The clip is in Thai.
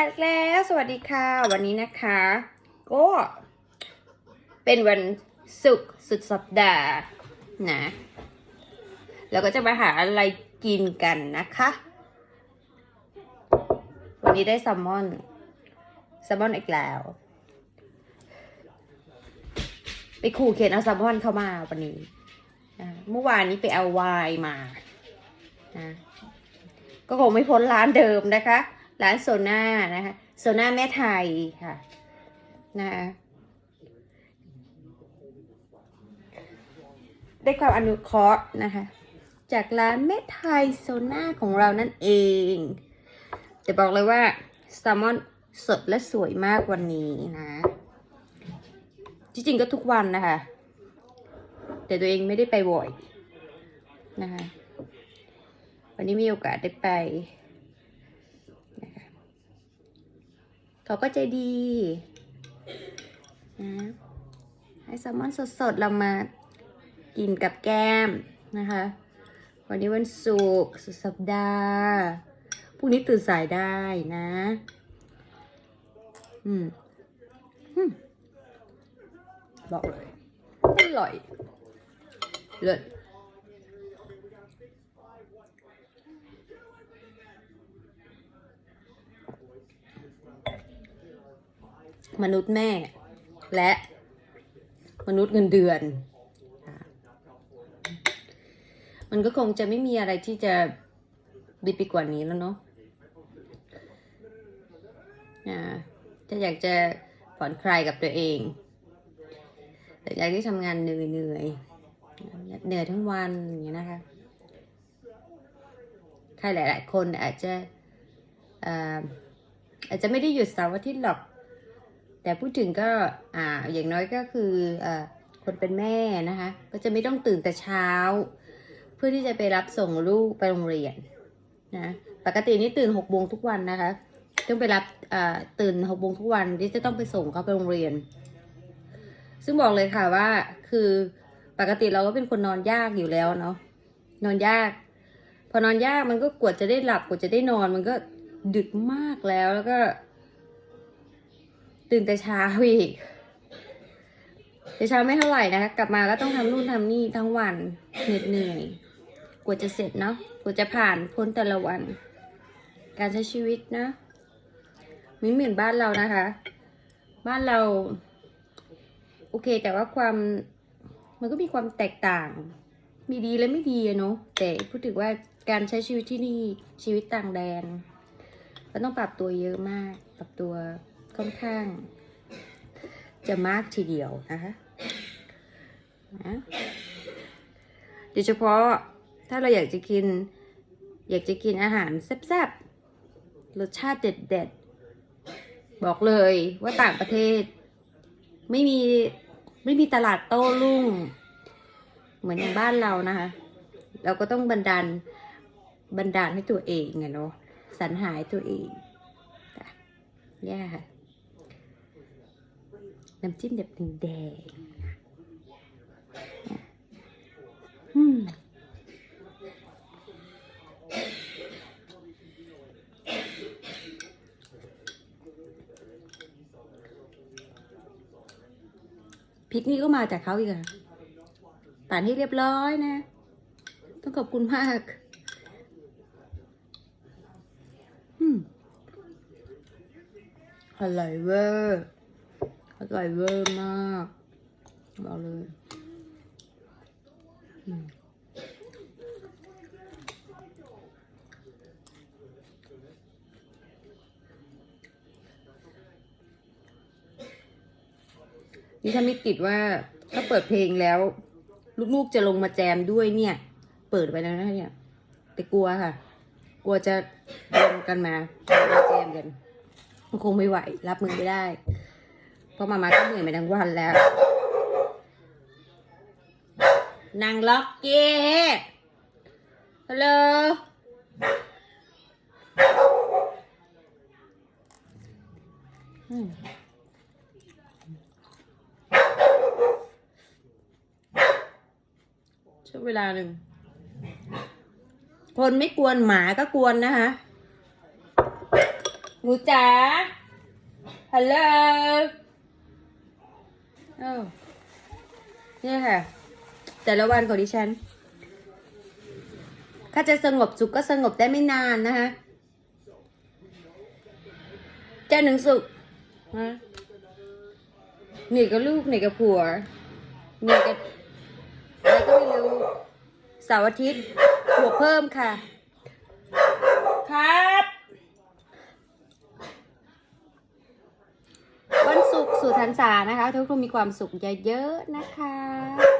าอีกแล้วสวัสดีค่ะ วันนี้นะคะ ก็เป็นวันศุกร์สุดสัปดาห์นะเราก็จะมาหาอะไรกินกันนะคะ วันนี้ได้แซลมอนแซลมอนอีกแล้ว ไปขู่เขียนเอาแซลมอนเข้ามาวันนี้นะเมื่อวานนี้ไปเอาไวน์มานะก็คงไม่พ้นร้านเดิมนะคะ ร้านโซน่านะคะโซน่าแม่ไทยค่ะนะคะได้ความอนุเคราะห์นะคะ จากร้านแม่ไทยโซน่าของเรานั่นเอง แต่บอกเลยว่าแซลมอนสดและสวยมากวันนี้นะ จริงๆก็ทุกวันนะคะ แต่ตัวเองไม่ได้ไปบ่อยนะคะ วันนี้มีโอกาสได้ไปนะคะ เขาก็ใจดีนะให้แซลมอนสดๆ เรามากินกับแก้มนะคะ วันนี้วันศุกร์สุดสัปดาห์พรุ่งนี้ตื่นสายได้นะ อืมอืมบอกเลยอร่อยเลิศ มนุษย์แม่ และมนุษย์เงินเดือน มันก็คงจะไม่มีอะไรที่จะดีไปกว่านี้แล้วเนาะจะอยากจะผ่อนคลายกับตัวเองแต่อยากที่ทำงานเหนื่อยเหนื่อยเหนื่อยทั้งวันอย่างเงี้นะคะ ใครหลาย ๆ คนอาจจะอาอาจจะไม่ได้หยุดเสาร์อาทิตย์หรอก แต่พูดถึงก็อ่าอย่างน้อยก็คืออคนเป็นแม่นะคะ ก็จะไม่ต้องตื่นแต่เช้า เพื่อที่จะไปรับส่งลูกไปโรงเรียนนะปกตินี่ตื่นหกโมงทุกวันนะคะต้องไปรับตื่นหกโมงทุกวันที่จะต้องไปส่งเขาไปโรงเรียน ซึ่งบอกเลยค่ะว่าคือปกติเราก็เป็นคนนอนยากอยู่แล้วเนาะนอนยาก พอนอนยากมันก็กว่าจะได้หลับกว่าจะได้นอนมันก็ดึกมากแล้วแล้วก็ ตื่นแต่เช้าอีกแต่เช้าไม่เท่าไหร่นะคะกลับมาก็ต้องทำนู่นทำนี่ทั้งวันเหน็ดเหนื่อยกว่าจะเสร็จเนาะกว่าจะผ่านพ้นแต่ละวัน การใช้ชีวิตนะไม่เหมือนบ้านเรานะคะ บ้านเรา โอเค แต่ว่าความมันก็มีความแตกต่าง มีดีและไม่ดีอะเนาะแต่พูดถึงว่าการใช้ชีวิตที่นี่ชีวิตต่างแดนก็ต้องปรับตัวเยอะมาก ปรับตัว ค่อนข้าง จะมากทีเดียวนะคะนะโดยเฉพาะถ้าเราอยากจะกิน อยากจะกินอาหารแซ่บๆ รสชาติเด็ดๆ บอกเลยว่าต่างประเทศ ไม่มีไม่มีตลาดโต้รุ่ง เหมือนอย่างบ้านเรานะคะ เราก็ต้องบันดาลบันดาลให้ตัวเองไงเนาะสรรหาให้ตัวเองจ้ะแย่ค่ะ น้ำจิ้มแบบแดงอืมพริกนี่ก็มาจากเขาอีกอะป่านให้เรียบร้อยนะ ต้องขอบคุณมาก อืมอร่อยเวอร์ อร่อยเวอร์มากบอกเลยนี่ถ้าไม่ติดว่าถ้าเปิดเพลงแล้ว ลูกๆจะลงมาแจมด้วยเนี่ย เปิดไปแล้วนะเนี่ย แต่กลัวค่ะ กลัวจะลงกันมามาแจมกันคงไม่ไหว รับมือไม่ได้ ราะมามาก็เหนื่อยมาทั้งวันแล้วนางล็อกเก้ฮัลโหลช่วงเวลาหนึ่ง คนไม่กวนหมาก็กวนนะคะหนูจ๋าฮัลโหล เอ้าเนี่ค่ะ แต่ละวันของดิฉันถ้าจะสงบสุขก็สงบได้ไม่นานนะคะจันทร์ถึงสุขนะหนีกับลูกหนีกับผัวหนีกับอะไรก็ไม่รู้เสาร์อาทิตย์บวกเพิ่มค่ะ ครับ สันศุกร์สุดทันษานะคะ ทุกคนมีความสุขเยอะๆนะคะ